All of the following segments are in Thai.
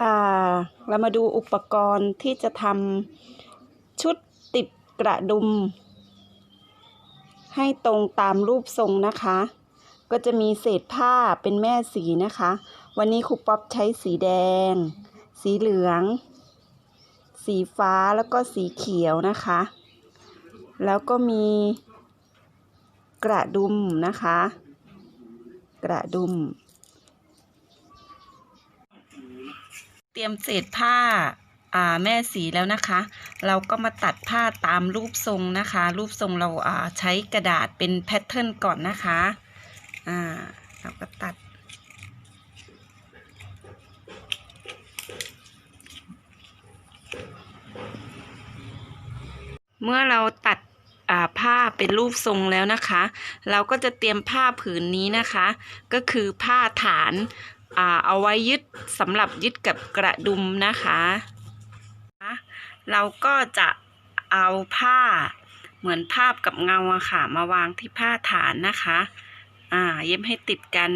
อ่าเรามาดูอุปกรณ์ที่จะทำชุดติดกระดุม ให้ตรงตามรูปทรงนะคะ ก็จะมีเศษผ้าเป็นแม่สีนะคะ วันนี้ครูป๊อปใช้สีแดง สีเหลือง สีฟ้าแล้วก็สีเขียวนะคะ แล้วก็มีกระดุมนะคะ กระดุม เตรียมเศษผ้าอ่าแม่สีแล้วนะคะ เราก็มาตัดผ้าตามรูปทรงนะคะ รูปทรงเราอ่าใช้กระดาษเป็นแพทเทิร์นก่อนนะคะอ่าเราก็ตัด เมื่อเราตัดผ้าเป็นรูปทรงแล้วนะคะ เราก็จะเตรียมผ้าผืนนี้นะคะ ก็คือผ้าฐาน อ่าเอาไว้ยึดสำหรับยึดกับกระดุมนะคะ เราก็จะเอาผ้าเหมือนภาพกับเงาอะค่ะ มาวางที่ผ้าฐานนะคะ อ่า เย็บให้ติดกัน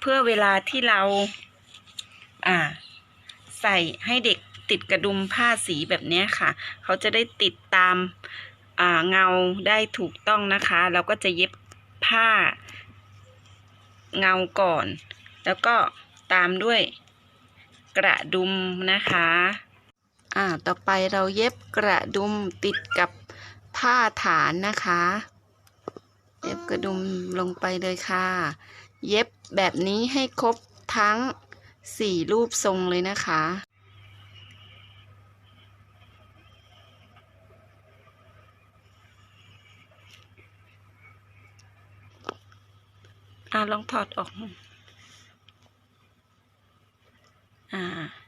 เพื่อเวลาที่เรา อ่า ใส่ให้เด็กติดกระดุมผ้าสีแบบนี้ค่ะ เขาจะได้ติดตามอ่าเงาได้ถูกต้องนะคะ เราก็จะเย็บผ้าเงาก่อน แล้วก็ ตามด้วยกระดุมนะคะ อ่า ต่อไปเราเย็บกระดุมติดกับผ้าฐานนะคะ เย็บกระดุมลงไปเลยค่ะ เย็บแบบนี้ให้ครบทั้งสี่รูปทรงเลยนะคะ อ่าลองถอดออก อ่